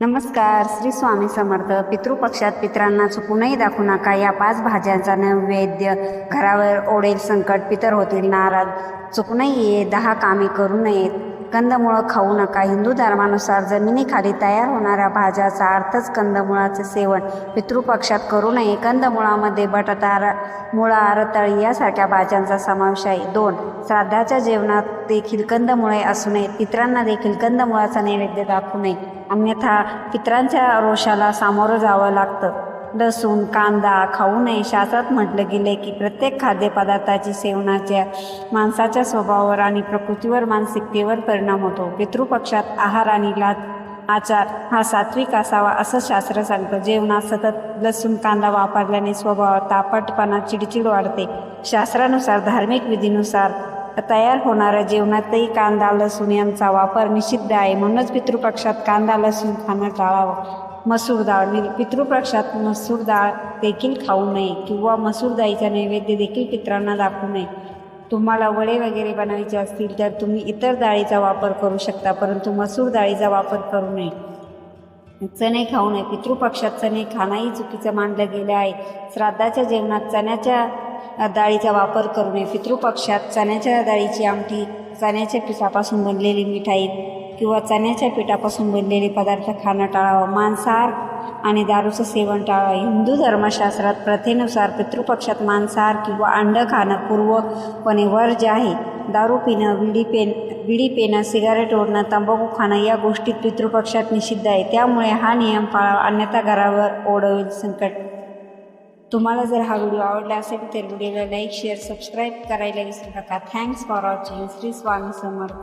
नमस्कार श्री स्वामी समर्थ. पितृपक्षात पितरांना चुकूनही दाखवू नका. या पाच भाज्यांचा नैवेद्य घरावर ओढेल संकट पितर होतील नाराज चुकूनही ये दहा कामे करू नयेत. कंदमुळं खाऊ नका. हिंदू धर्मानुसार जमिनीखाली तयार होणाऱ्या भाज्याचा अर्थच कंदमुळाचे सेवन. पितृपक्षात करू नये. कंदमुळामध्ये बटाटा र- मुळा रताळी यासारख्या भाज्यांचा समावेश आहे. दोन श्राद्धाच्या जेवणात देखील कंदमुळे असू नयेत पितरांना देखील कंदमुळाचा नैवेद्य दाखवू नये. अन्यथा पित्रांच्या रोषाला सामोरं जावं लागतं. लसूण कांदा खाऊ नये. शास्त्रात म्हटलं गेले की प्रत्येक खाद्यपदार्थाची सेवनाच्या माणसाच्या स्वभावावर आणि प्रकृतीवर मानसिकतेवर परिणाम होतो. पितृपक्षात आहार आणि लाद आचार हा सात्विक असावा असं शास्त्र सांगतं. जेवणात सतत लसूण कांदा वापरल्याने स्वभावात तापटपणा चिडचिड वाढते. शास्त्रानुसार धार्मिक विधीनुसार तयार होणाऱ्या जेवणातही कांदा लसूण यांचा वापर निषिद्ध आहे. म्हणूनच पितृपक्षात कांदा लसूण खाणं टाळावं. मसूर डाळ नि- पितृपक्षात मसूर डाळ देखील खाऊ नये किंवा मसूर डाळीचा नैवेद्य देखील पितरांना दाखवू नये. तुम्हाला वडे वगैरे बनवायचे असतील तर तुम्ही इतर डाळीचा वापर करू शकता परंतु मसूर डाळीचा वापर करू नये. चणे खाऊ नये. पितृपक्षात चणे खाणंही चुकीचं मानलं गेलं आहे. श्राद्धाच्या जेवणात चण्याच्या डाळीचा वापर करू नये. पितृपक्षात चण्याच्या डाळीची आमटी चण्याच्या पिठापासून बनलेली मिठाई किंवा चण्याच्या पिठापासून बनलेले पदार्थ खाणं टाळावं. मांसाहार आणि दारूचं सेवन टाळावं. हिंदू धर्मशास्त्रात प्रथेनुसार पितृपक्षात मांसाहार किंवा अंड खाणं पूर्वपणे वर्ज्य आहे दारू पिणं विडी पेन विडी पेणं सिगारेट ओढणं तंबाखू खाणं या गोष्टीत पितृपक्षात निषिद्ध आहे. त्यामुळे हा नियम पाळावा. अन्यथा घरावर ओढवेल संकट. तुम्हाला जर हा व्हिडिओ आवडला असेल तर व्हिडिओला लाईक शेअर सबस्क्राईब करायला विसरू नका. Thanks for watching. Shri Swami Samarth.